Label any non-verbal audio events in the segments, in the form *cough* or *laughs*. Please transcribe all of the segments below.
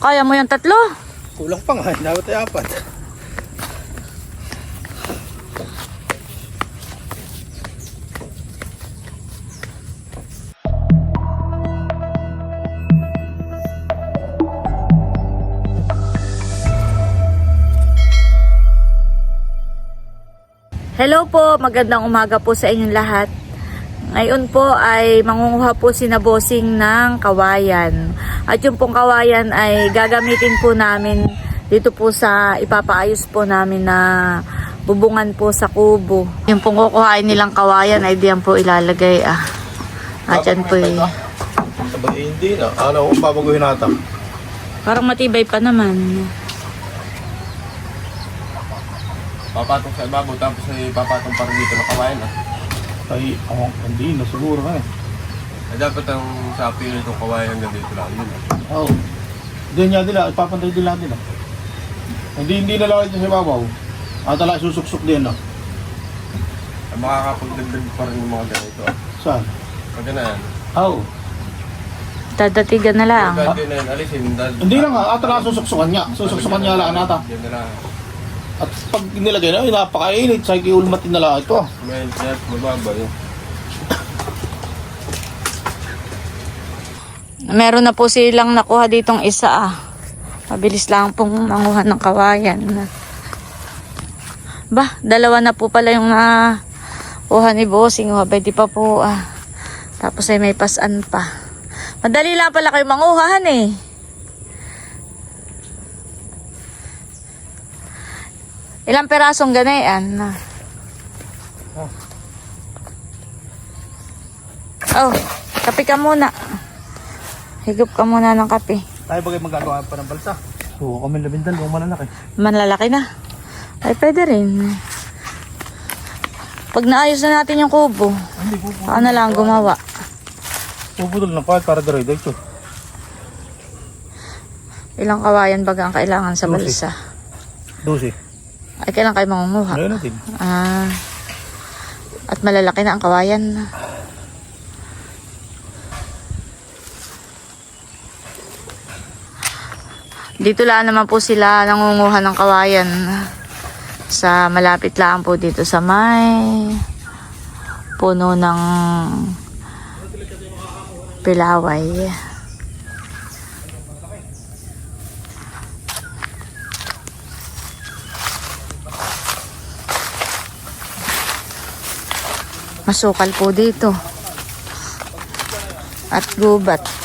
Kaya mo yung tatlo? Kulang pa nga, dapat ay apat. Hello po, magandang umaga po sa inyong lahat. Ngayon po ay mangunguha po si na bossing ng kawayan. At yung pong kawayan ay gagamitin po namin dito po sa ipapaayos po namin na bubungan po sa kubo. Yung pong kukuhain nilang kawayan ay diyan po ilalagay ah. At yan po eh. Sabay, hindi na. Ano kung babaguhin natin? Parang matibay pa naman. Papatong sa ibabaw tapos ay papatong pa rin dito na kawayan ah. Ay, oh, hindi na siguro na eh. Ay dapat ang sa apil itong kawayan hanggang dito lang yun. Oo. Oh. Doon niya nila, ipapantay din natin ah. Hindi, hindi na lang ito sa ibabaw. At tala susuksok din ah. Ay makakapagdagdag pa rin yung mga ganito ah. Saan? Pag ganyan. Oo. Oh. Dadatigan na lang. Na yun alisin. Hindi lang nga, at tala susuksukan niya. Susuksukan niya lang nata. Yan na lang. At pag nilagay na, ay napakainit. Sa kiulmatin na lang ito ah. Net, mababa yun. Meron na po silang nakuha ditong isa ah. Mabilis lang pong manguha ng kawayan. Ba, dalawa na po pala yung nakuha ni Bossing. Oh, pwede pa po ah. Tapos ay may pasan pa. Madali lang pala kayo manguhahan eh. Ilang perasong ganayan? Oh, kape ka muna. Higop ka muna ng kape. Tayo bagay magagawa pa ng balsa. Oo, kami labindan, yung malalaki. Manlalaki na. Ay, pwede rin. Pag naayos na natin yung kubo, Hindi ano lang gumawa. Puputol ng kahit para dire-diretso. Ilang kawayan baga ang kailangan sa balsa. 12. Ay, kailan kayo mangunguha? Ano natin? Ah, at malalaki na ang kawayan. Dito lang naman po sila nangunguha ng kawayan. Sa malapit lang po dito sa may puno ng pilaway. Masukal po dito. At gubat.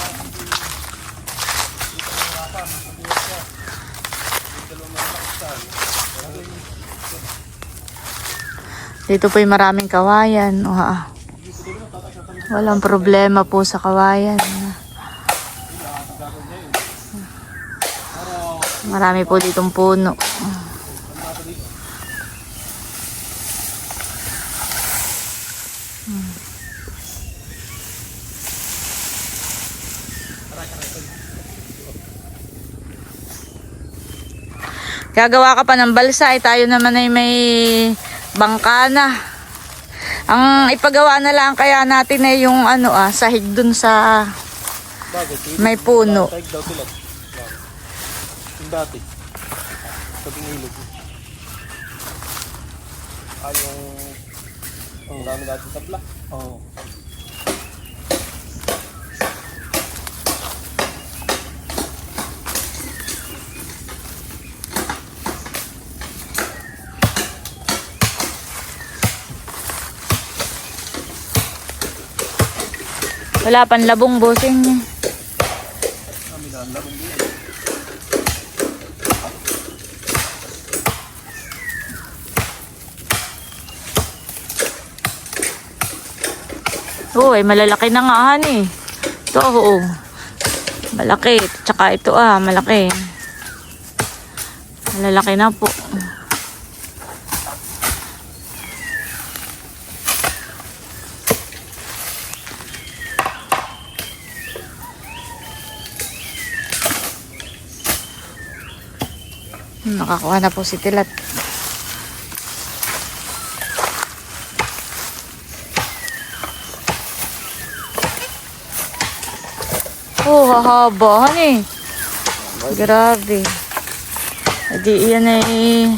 Dito po yung maraming kawayan. Ah. Walang problema po sa kawayan. Marami po ditong puno. Gagawa ka pa ng balsa, ay tayo naman ay may bangka na. Ang ipagawa na lang kaya natin ay yung ano ah, sahig dun sa may puno. Taig daw sila. Yung dati. Sabing ilog. Ah, yung... Ang dami dati tabla. Oo. Wala pang labong bosing niya. Oo, ay malalaki na nga han eh. Ito, oo. Malaki. Tsaka ito ah, malaki. Malalaki na po. Nakakuha na po si Tilat. Oh, hahabahan eh. Grabe. Adi, yan ay...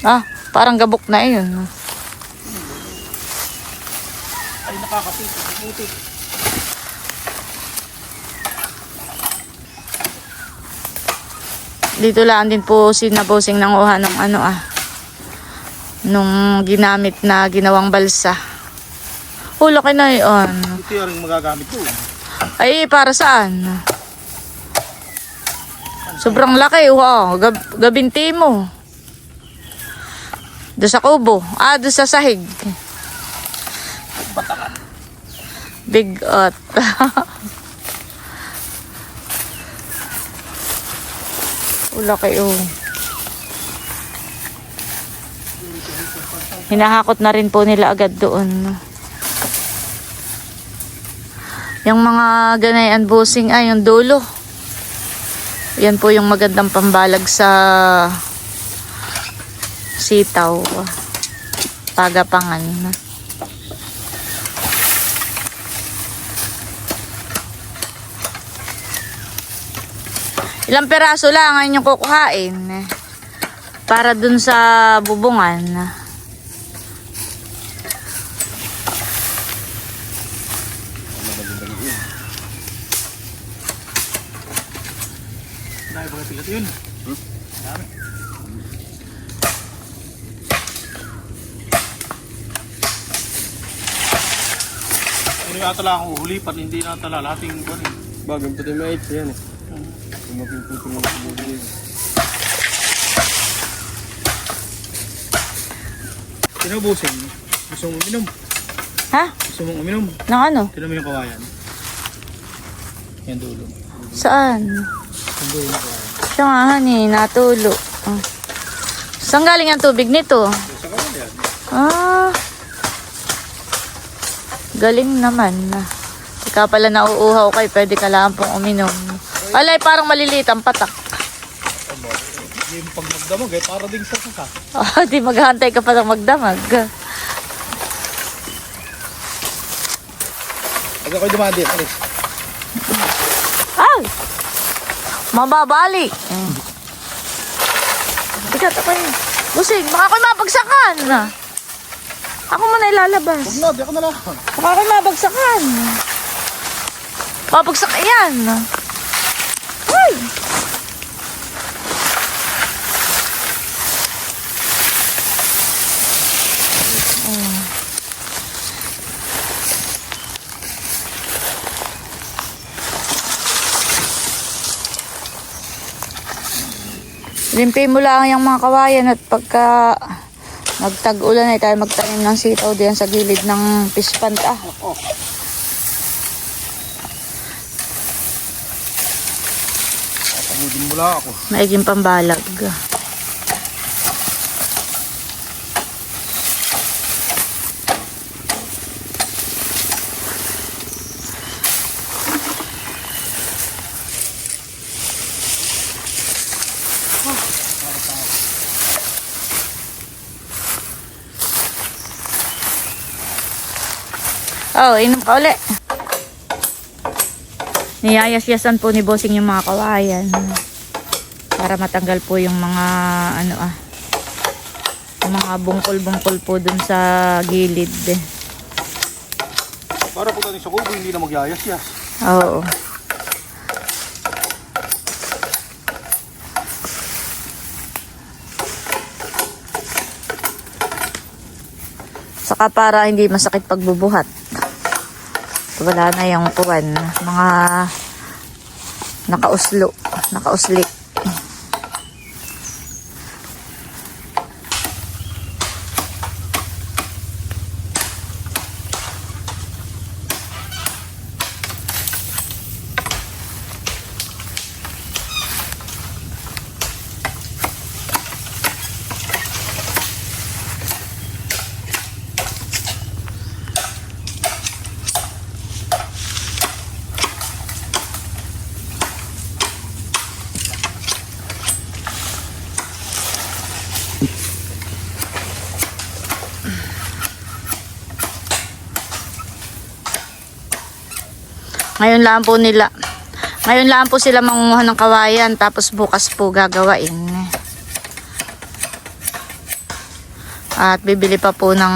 Ah, parang gabok na yun. Ay, nakakapitik. Putik. Dito lang din po si Nabosing nanguha ng ano ah. Nung ginamit na ginawang balsa. Oh, laki na yun. Ito yung magagamit doon. Ay, para saan? Sobrang laki. Wow, gab gabinti mo. Doon sa kubo. Ah, doon sa sahig. Big ot. *laughs* laki oh. Hinahakot na rin po nila agad doon. Yung mga ganayan busing ay yung dulo. Yan po yung magandang pambalag sa sitaw. Pagapangan. Ilang peraso lang ang inyong kukuhain. Para dun sa bubungan. Dahil mga pilat yun. Dami. Hindi na tala akong uhulipan, hindi na tala lahating kuwan eh. Bagay pati may ito yan eh. Kung mapiputin mo sa buhay yun. Sinubusing. Gusto mong uminom. Ha? Gusto mong uminom. Nang ano? Tinan mo yung kawayan. Yan dulo. Saan? Yan dulo ng kawayan. Siya nga, honey, natulo. Ah. Saan galing ang tubig nito? Sa kawayan. Ah. Galing naman. Ikaw pala nauuhaw kay, pwede ka lang pong uminom. Alay, parang maliliit ang patak. Yung pag magdamag eh, para ding sa kaka. *laughs* Oh, di maghahantay ka pa ng magdamag. Pag ako'y dumaan din, alis. Ay! Mababali. Mm. Bigat ako yun. Busig, baka ako'y mapagsakan. Ako muna ilalabas. Huwag na, di ako na lang. Baka ako'y mabagsakan. Mabagsak yan. Ay! Limpi mo lang yung mga kawayan at pagka nagtag-ulan ay tayo magtanim ng sitaw diyan sa gilid ng pispant ah. Pagudin mo lang ako. Maiging pambalag. Oh, inom ka uli. Niyayas-yasan po ni Bossing yung mga kawayan para matanggal po yung mga ano ah yung mga bungkol-bungkol po dun sa gilid. Para po tayo sa kubo, hindi na magyayas-yas. Oo. Saka para hindi masakit pagbubuhat. Wala na yung kuwan. Mga nakauslo. Nakauslik. Ngayon lang po nila. Ngayon lang po sila mangunguha ng kawayan tapos bukas po gagawain. At bibili pa po ng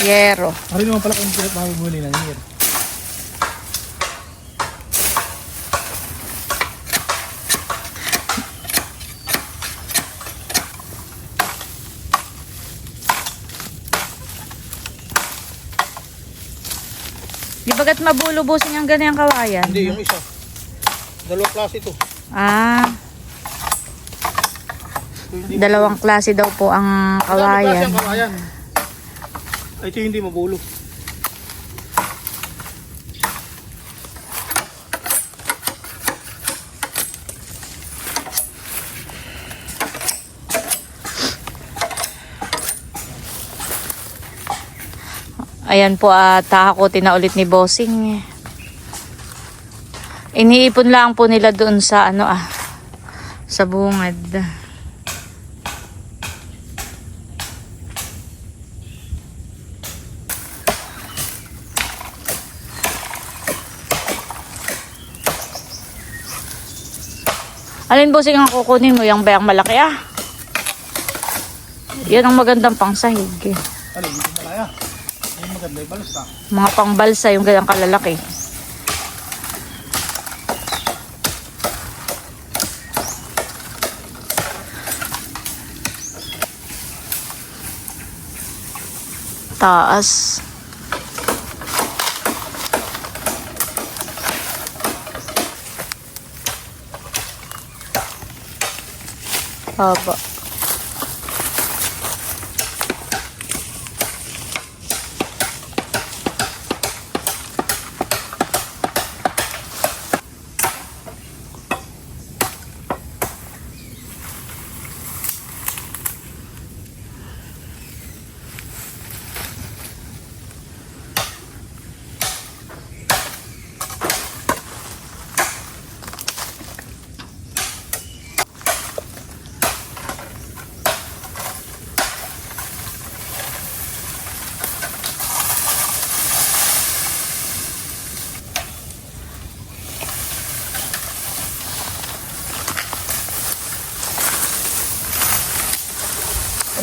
yero. Ano naman pala kung pinagmamuli ng year? Mabulubusing ang ganyang kawayan? Hindi, yung isa. Dalawang klase ito. Ah, hindi dalawang klase daw po ang Madami klase kawayan. ang kawayan. Ay, ito hindi mabulo. Ayan po at takakutin na ulit ni Bossing. Iniipon lang po nila doon sa ano ah, sa bungad. Alin Bossing ang kukunin mo? Yung bayang malaki ah. Yan ang magandang pangsahig. eh. Ano, hindi malaya. Yung maganda yung balsa. Mga pangbalsa yung ganyang kalalaki. Taas. Haba.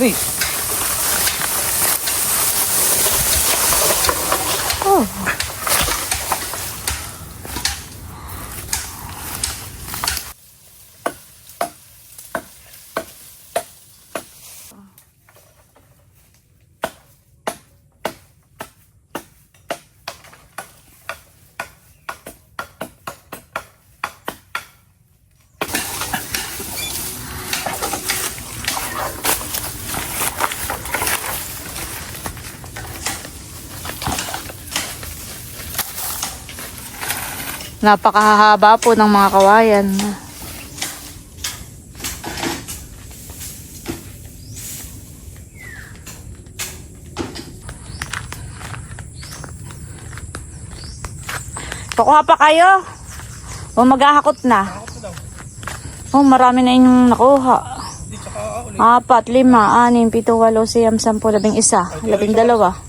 Ari, Oh. Napakahaba po ng mga kawayan. Kukuha pa kayo? O maghahakot na? Oh, marami na inyong nakuha. Apat, lima, anim, pito, walo, siyam, sampu, labing isa, labing dalawa.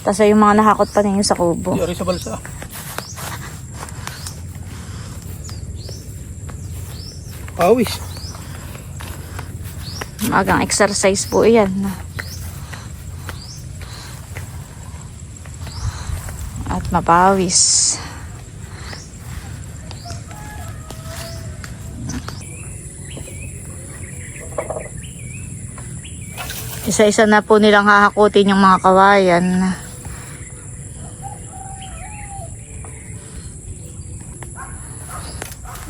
Tapos yung mga nahakot pa ninyo sa kubo. Ari sa balsa. Awis. Magang exercise po yan. At mapawis. Isa-isa na po nilang hahakutin yung mga kawayan.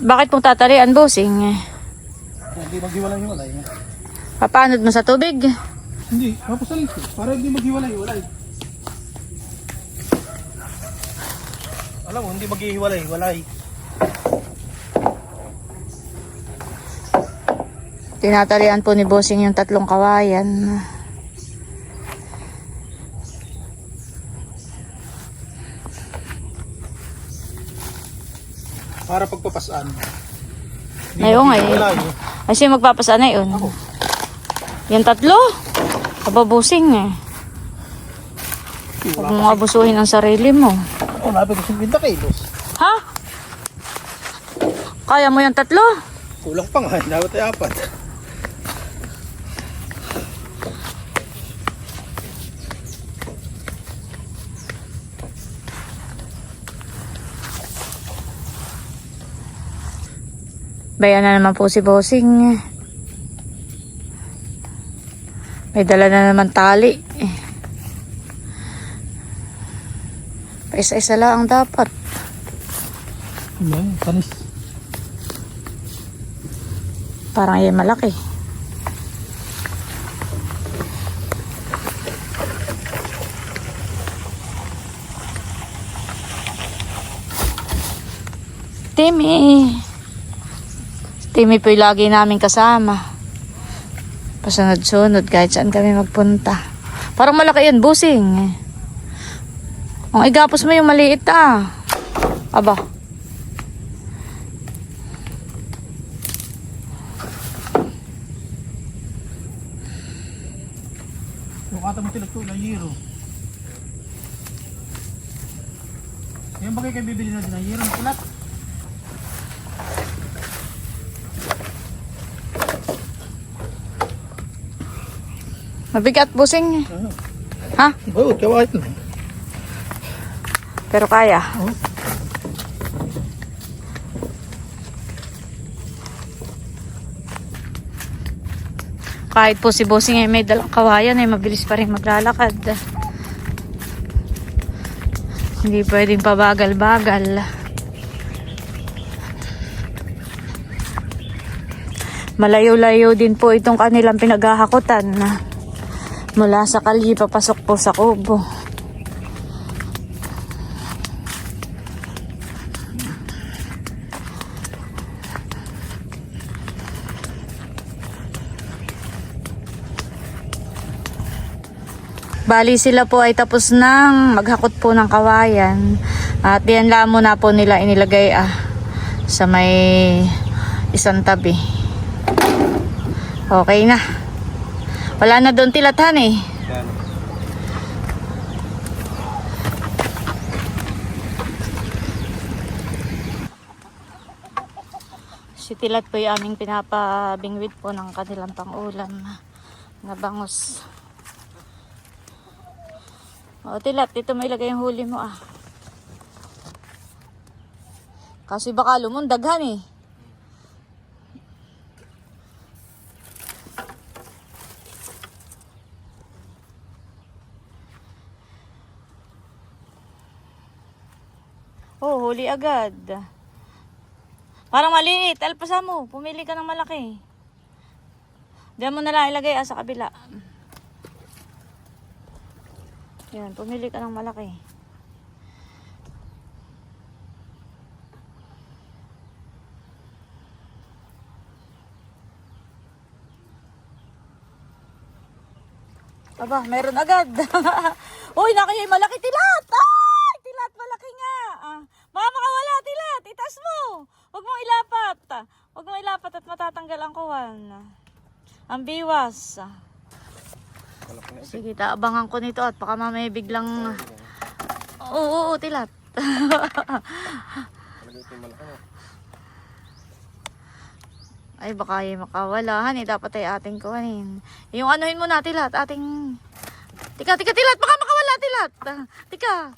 Bakit mo tatalian, bossing? Hindi maghiwalay-hiwalay. Papanod mo sa tubig? Hindi, mapasalit ko. Para hindi maghiwalay-hiwalay. Alam mo, hindi maghihiwalay-hiwalay. Tinatalian po ni Bossing yung tatlong kawayan. Para pagpapasaan. Ayaw nga eh. Kasi magpapasa na yun. Ako. Yung tatlo? Aba, Bossing eh. Huwag mo abusuhin ang sarili mo. Oh, napit ko 50 kilos. Ha? Kaya mo yung tatlo? Kulang pa nga, dapat ay apat. Bayan na naman po si Bossing. May dala na naman tali. Paisa-isa lang ang dapat. Yan, tanis. Parang yan malaki. Timmy. Timmy po yung lagi namin kasama. Pasunod-sunod kahit saan kami magpunta. Parang malaki yan, busing. Ang igapos mo yung maliit ah. Aba. Kata mo na euro. Yan ba kayo bibili na din ng euro? Kulat. Mabigat, busing. Ha? Oo, kawait na. Pero kaya. Oo. Kahit po si Bossing ay may dalang kawayan ay mabilis pa rin maglalakad. Hindi pwedeng pabagal-bagal. Malayo-layo din po itong kanilang pinaghahakutan na mula sa kalye papasok po sa kubo. Bali sila po ay tapos ng maghakot po ng kawayan. At yan lamo na po nila inilagay ah, sa may isang tabi. Okay na. Wala na doon tilatan eh. Si Tilat po yung aming pinapabingwit po ng kanilang pangulam na bangus. O Tilat, dito may ilagay yung huli mo ah. Kasi baka lumundaghan eh. Oh, huli agad. Parang maliit. Alpasa mo. Pumili ka ng malaki. Diyan mo na lang ilagay ah, sa kabila. Yan, pumili ka ng malaki. Aba, meron agad. *laughs* Uy, nakaya malaki tilat. Ay, tilat, malaki nga. Ah, baka makawala tilat. Itas mo. Huwag mo ilapat. Huwag mo ilapat at matatanggal ang kuwan. Ang biwas. Sige, taabangan ko nito at baka mamaya biglang... Oo, oo, oo, tilat. *laughs* Ay, baka yung makawalahan eh. Dapat ay ating kuhanin. Yung anuhin mo na, tilat. Ating... Tika, tika, tilat. Baka makawala, tilat. Tika.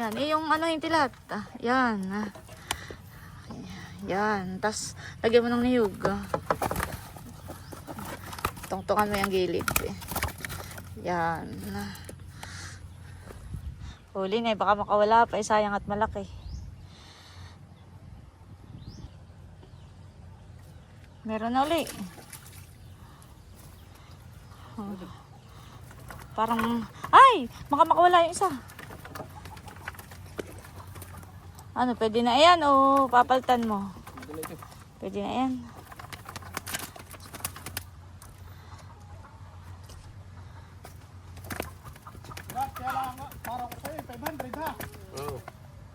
Yan, eh, yung anuhin, tilat. Yan. Yan. Tapos, lagyan mo ng niyog. Tungtungan mo yung gilid. Eh. Yan. Huli na eh. Baka makawala pa. Eh, sayang at malaki. Meron na uli. Oh. Parang, ay! Baka makawala yung isa. Ano, pwede na yan o papaltan mo? Pwede na yan. Kaya lang, para ko sa'yo, 500 ha. Oo.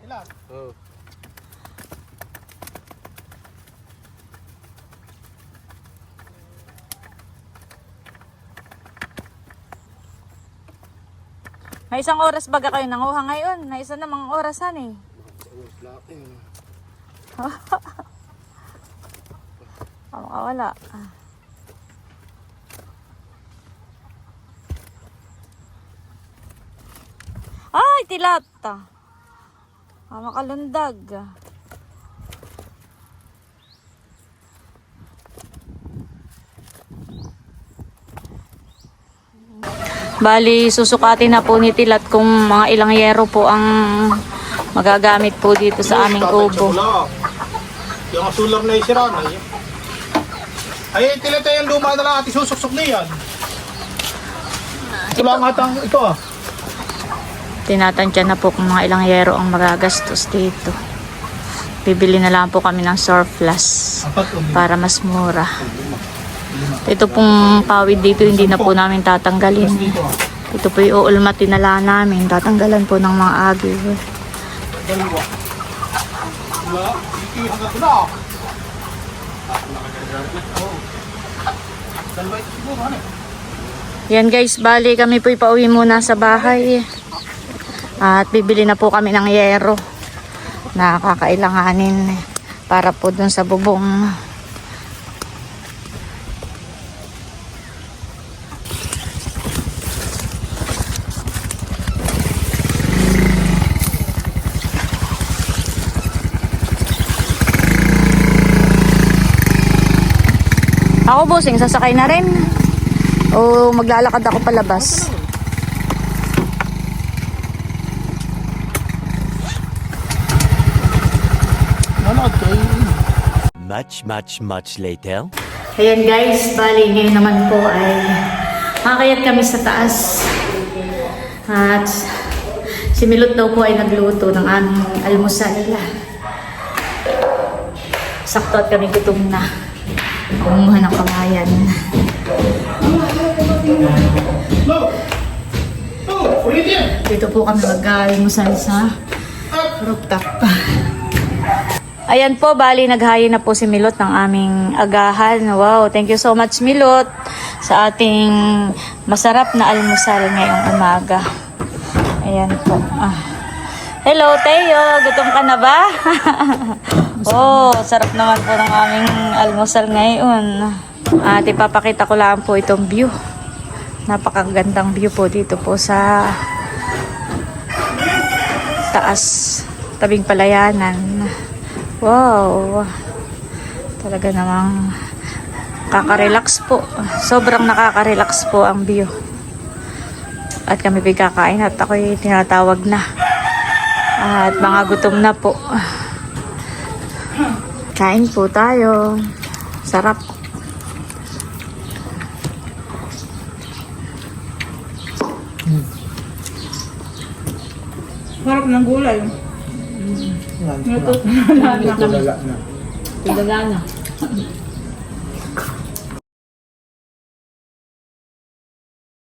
Ilan? Oo. May May isang oras baga kayo nanguha ngayon. May isa namang orasan *laughs* eh. Oh, wala. Ay, tilata. Ah, makalundag. Bali, susukatin na po ni Tilat kung mga ilang yero po ang magagamit po dito sa aming kubo. Yung solar na isira na yun. Ay, tilata yung luma na lang at isusuksok na yan. Ito lang atang ito ah. Tinatansya na po kung mga ilang yero ang magagastos dito. Bibili na lang po kami ng surplus para mas mura. Ito pong pawid dito hindi na po namin tatanggalin. Ito po yung uulmatin na lang namin. Tatanggalan po ng mga ano. Yan guys, bali kami po ipauwi muna sa bahay. At bibili na po kami ng yero na kakailanganin para po dun sa bubong. Ako bossing, sasakay na rin. O maglalakad ako palabas. Much, much, much later. Ayan guys, bali ngayon naman po ay makakayat kami sa taas. At si Milot daw po ay nagluto ng aming almusal. Sakto at kami gutom na. Kumuha ng kamayan. No! Oh, ulit yan! Dito po kami mag-almusal sa rooftop. Ayan po, bali naghayin na po si Milot ng aming agahan. Wow, thank you so much Milot sa ating masarap na almusal ngayong umaga. Ayan po. Ah. Hello, Teo. Gutom ka na ba? *laughs* oh, sarap naman po ng aming almusal ngayon. At ipapakita ko lang po itong view. Napakagandang view po dito po sa taas tabing palayanan. Wow. Talaga namang kaka-relax po. Sobrang nakaka-relax po ang view. At kami kakain at ako'y tinatawag na. At mga gutom na po. Kain po tayo. Sarap. Harap ng gulay. Yan. Tulala na. Tindaga na.